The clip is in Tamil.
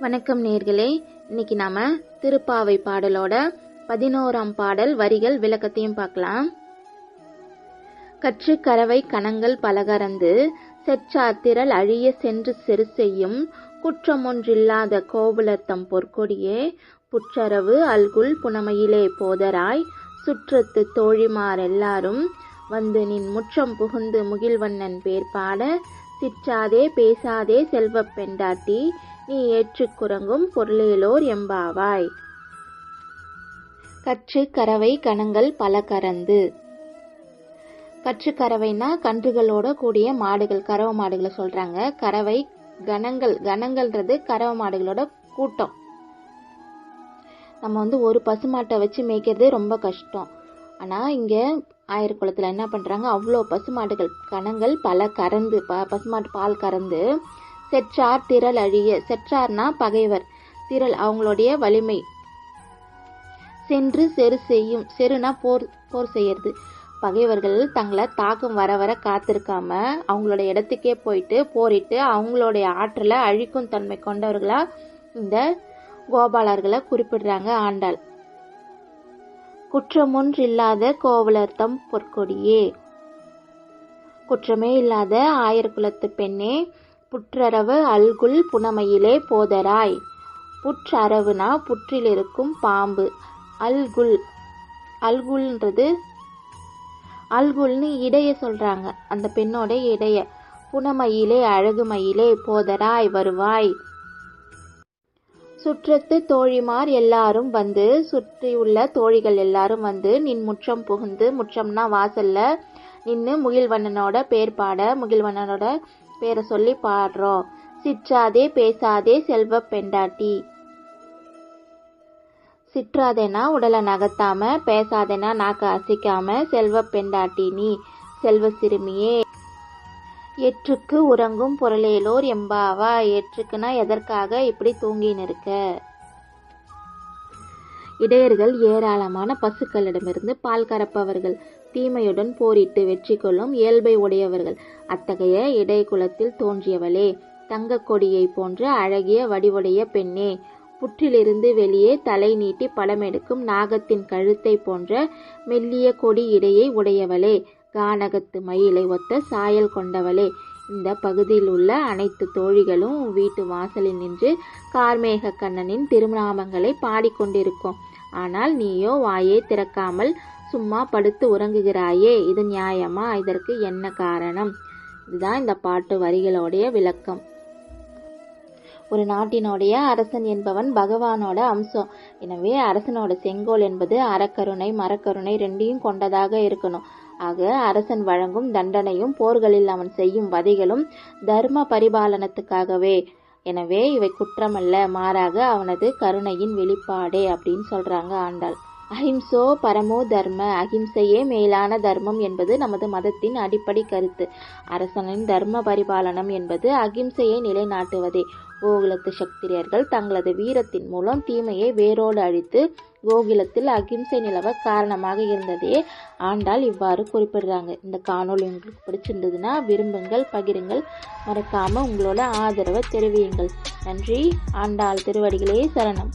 வணக்கம் நேர்களே. இன்னைக்கு நாம திருப்பாவை பாடலோட பதினோராம் பாடல் வரிகள் விளக்கத்தையும் பார்க்கலாம். கற்று கறவை கணங்கள் பலகறந்து செற்றாத்திரல் அழிய சென்று செரு செய்யும் குற்றமொன்றில்லாத கோபுலத்தம் பொற்கொடியே புற்றரவு அல்குல் புனமையிலே போதராய் சுற்றத்து தோழிமாரெல்லாரும் வந்து நின் முற்றம் புகுந்து முகில்வண்ணன் பேர் பாட சிற்றாதே பேசாதே செல்வப் பெண்டாட்டி நீ ஏற்றுக் குரங்கும் பொருளேலோர் எம்பாவாய். கற்று கறவை கணங்கள் பல கறந்து. கற்று கறவைனா கன்றுகளோட கூடிய மாடுகள் கறவை மாடுகளை சொல்றாங்க. கறவை கணங்கள் கணங்கள்ன்றது கறவை மாடுகளோட கூட்டம். நம்ம வந்து ஒரு பசுமாட்டை வச்சு மேய்க்கிறதே ரொம்ப கஷ்டம். ஆனால் இங்கே ஆயிரக்குளத்தில் என்ன பண்ணுறாங்க அவ்வளோ பசுமாடுகள் கணங்கள் பல கறந்து ப பசுமாட்டு பால் கறந்து செற்றார் திரள் அழிய செற்றார்னா பகைவர் திரள் அவங்களுடைய வலிமை. சென்று செரு செய்யும் செருனா போர் போர் செய்யறது. பகைவர்கள் தங்களை தாக்கம் வர வர காத்திருக்காம அவங்களோட இடத்துக்கே போயிட்டு போரிட்டு அவங்களுடைய ஆற்றலை அழிக்கும் தன்மை கொண்டவர்களா இந்த கோபாலர்களை குறிப்பிடுறாங்க ஆண்டாள். குற்றமொன்றில்லாத கோவலர்த்தம் பொற்கொடியே. குற்றமே இல்லாத ஆயர்குலத்து பெண்ணே புற்றரவு அல்குல் புனமையிலே போதராய். புற்றரவுனா புற்றில் இருக்கும் பாம்பு. அல்குல் அல்குல்ன்றது அல்குல்னு இடைய சொல்றாங்க. அந்த பெண்ணோட இடைய. புனமையிலே அழகுமையிலே போதராய் வருவாய். சுற்றத்து தோழிமார் எல்லாரும் வந்து சுற்றியுள்ள தோழிகள் எல்லாரும் வந்து நின் முற்றம் புகுந்து முற்றம்னா வாசல்ல நின்று முகில்வண்ணனோட பேர் பாட முகில்வண்ணனோட பேரை சொல்லி பாடுறோம் சிற்றாதே பேசாதே செல்வ பெண்டாட்டி. சிற்றாதேனா உடலை நகர்த்தாம பேசாதேனா நாக்க அசைக்காம செல்வ பெண்டாட்டி நீ செல்வ சிறுமியே. எற்றுக்கு உறங்கும் பொருளேலோர் எம்பாவா? எற்றுக்குனா எதற்காக இப்படி தூங்கின்னு இருக்க? இடையர்கள் ஏராளமான பசுக்களிடமிருந்து பால் கறப்பவர்கள் தீமையுடன் போரிட்டு வெற்றி கொள்ளும் இயல்பை உடையவர்கள். அத்தகைய இடைக்குலத்தில் தோன்றியவளே தங்க கொடியை போன்ற அழகிய வடிவுடைய பெண்ணே புற்றிலிருந்து வெளியே தலை நீட்டி படமெடுக்கும் நாகத்தின் கழுத்தை போன்ற மெல்லிய கொடி இடையை உடையவளே கானகத்து மயிலை ஒத்த சாயல் கொண்டவளே. இந்த பகுதியில் உள்ள அனைத்து தோழிகளும் வீட்டு வாசலில் நின்று கார்மேக கண்ணனின் திருநாமங்களை பாடிக்கொண்டிருக்கும். ஆனால் நீயோ வாயே திறக்காமல் சும்மா படுத்து உறங்குகிறாயே இது நியாயமா? இதற்கு என்ன காரணம்? இதுதான் இந்த பாட்டு வரிகளுடைய விளக்கம். ஒரு நாட்டினுடைய அரசன் என்பவன் பகவானோட அம்சம். எனவே அரசனோட செங்கோல் என்பது அறக்கருணை மரக்கருணை ரெண்டையும் கொண்டதாக இருக்கணும். ஆக அரசன் வழங்கும் தண்டனையும் போர்களில் அவன் செய்யும் வதைகளும் தர்ம பரிபாலனத்துக்காகவே. எனவே இவை குற்றமல்ல மாறாக அவனது கருணையின் வெளிப்பாடே அப்படின்னு சொல்றாங்க ஆண்டாள். அஹிம்சோ பரமோ தர்ம அஹிம்சையே மேலான தர்மம் என்பது நமது மதத்தின் அடிப்படை கருத்து. அரசனின் தர்ம பரிபாலனம் என்பது அகிம்சையை நிலைநாட்டுவதே. கோகுலத்து சக்திரியர்கள் தங்களது வீரத்தின் மூலம் தீமையை வேரோடு அழித்து கோகுலத்தில் அகிம்சை நிலவ காரணமாக இருந்ததே. ஆண்டால் இவ்வாறு குறிப்பிடுறாங்க. இந்த காணொலி உங்களுக்கு பிடிச்சிருந்ததுன்னா விரும்புங்கள் பகிருங்கள். மறக்காம உங்களோட ஆதரவை தெரிவியுங்கள். நன்றி. ஆண்டாள் திருவடிகளே சரணம்.